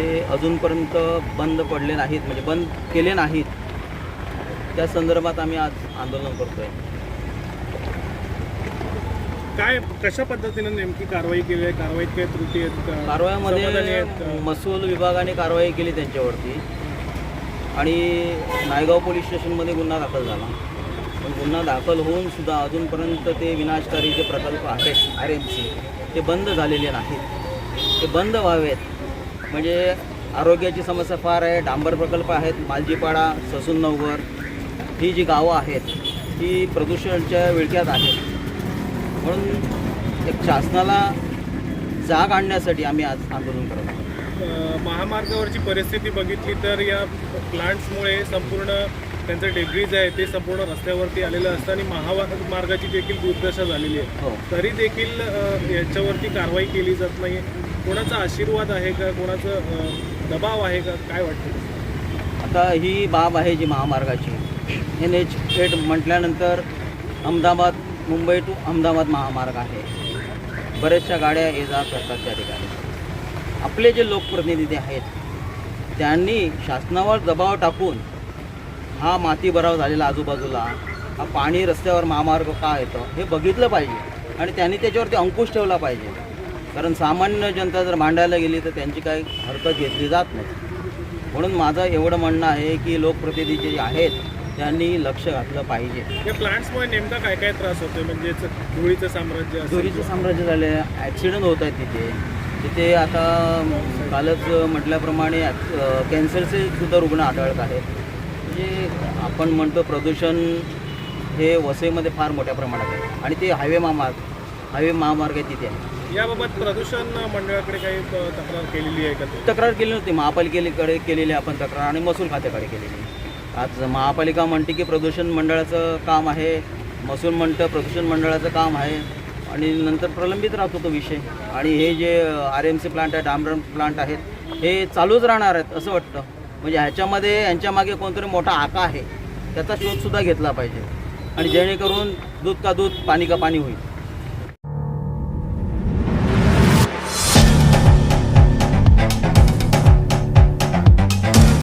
अजूनपर्यंत बंद पडले नाहीत म्हणजे बंद केले नाहीत. त्या संदर्भात आम्ही आज आंदोलन करतोय. काय कशा पद्धतीने नेमकी कारवाई केली आहे? कारवाईत काही त्रुटी आहेत का? समाधानी कारवाईमध्ये आहेत का? महसूल विभागाने कारवाई केली त्यांच्यावरती. आणि नायगाव पोलीस स्टेशनमध्ये गुन्हा दाखल झाला. पण गुन्हा दाखल होऊन सुद्धा अजूनपर्यंत ते विनाशकारी जे प्रकल्प आहेत आर एम सी ते बंद झालेले नाहीत. ते बंद व्हावेत. म्हणजे आरोग्याची समस्या फार आहे डांबर प्रकल्प आहेत मालजीपाडा ससून नवगर ही जी गावं आहेत ही प्रदूषणाच्या विळख्यात आहेत. म्हणून एक शासनाला जाग आणण्यासाठी आम्ही आज आंदोलन करत आहोत. महामार्गावरची परिस्थिती बघितली तर या प्लांट्समुळे संपूर्ण त्यांचं डेब्रीज आहे ते संपूर्ण रस्त्यावरती आलेलं असतं आणि महामार्गाची देखील दुर्दशा झालेली आहे. हो. तरी देखील याच्यावरती कारवाई केली जात नाही कोणाचा आशीर्वाद आहे का? कोणाचं दबाव आहे का? काय वाटतं? आता ही बाब आहे जी महामार्गाची. एन एच एट म्हटल्यानंतर अहमदाबाद मुंबई टू अहमदाबाद महामार्ग आहे. बऱ्याचशा गाड्या ये जा करतात त्या ठिकाणी. आपले जे लोकप्रतिनिधी आहेत त्यांनी शासनावर दबाव टाकून हा माती भराव झालेला आजूबाजूला हा पाणी रस्त्यावर महामार्ग का येतं हे बघितलं पाहिजे. आणि त्यांनी त्याच्यावरती अंकुश ठेवला पाहिजे. कारण सामान्य जनता जर मांडायला गेली तर त्यांची काही हरकत घेतली जात नाही. म्हणून माझं एवढं म्हणणं आहे की लोकप्रतिनिधी जे आहेत त्यांनी लक्ष घातलं पाहिजे. या प्लांट्समुळे नेमका काय काय त्रास होतोय? म्हणजे धुळीचं साम्राज्य चोरीचं साम्राज्य झाले ॲक्सिडेंट होत आहेत तिथे. तिथे आता कालच म्हटल्याप्रमाणे कॅन्सरचे सुद्धा रुग्ण आढळत आहेत. म्हणजे आपण म्हणतो प्रदूषण हे वसईमध्ये फार मोठ्या प्रमाणात आहे. आणि ते हायवे महामार्ग हायवे महामार्ग आहे तिथे. आहे याबाबत प्रदूषण मंडळाकडे काही तक्रार केलेली आहे का तुम्ही? तक्रार केली नव्हती. महापालिकेकडे केलेली आपण तक्रार आणि महसूल खात्याकडे केलेली. आज महापालिका म्हणते की प्रदूषण मंडळाचं काम आहे महसूल म्हणतं प्रदूषण मंडळाचं काम आहे आणि नंतर प्रलंबित राहतो तो विषय. आणि हे जे आर एम सी प्लांट आहे डांबरम प्लांट आहेत हे चालूच राहणार आहेत असं वाटतं. म्हणजे ह्याच्यामध्ये यांच्या मागे कोणतरी मोठा आका आहे त्याचा शोधसुद्धा घेतला पाहिजे. आणि जेणेकरून दूध का दूध पाणी का पाणी होईल.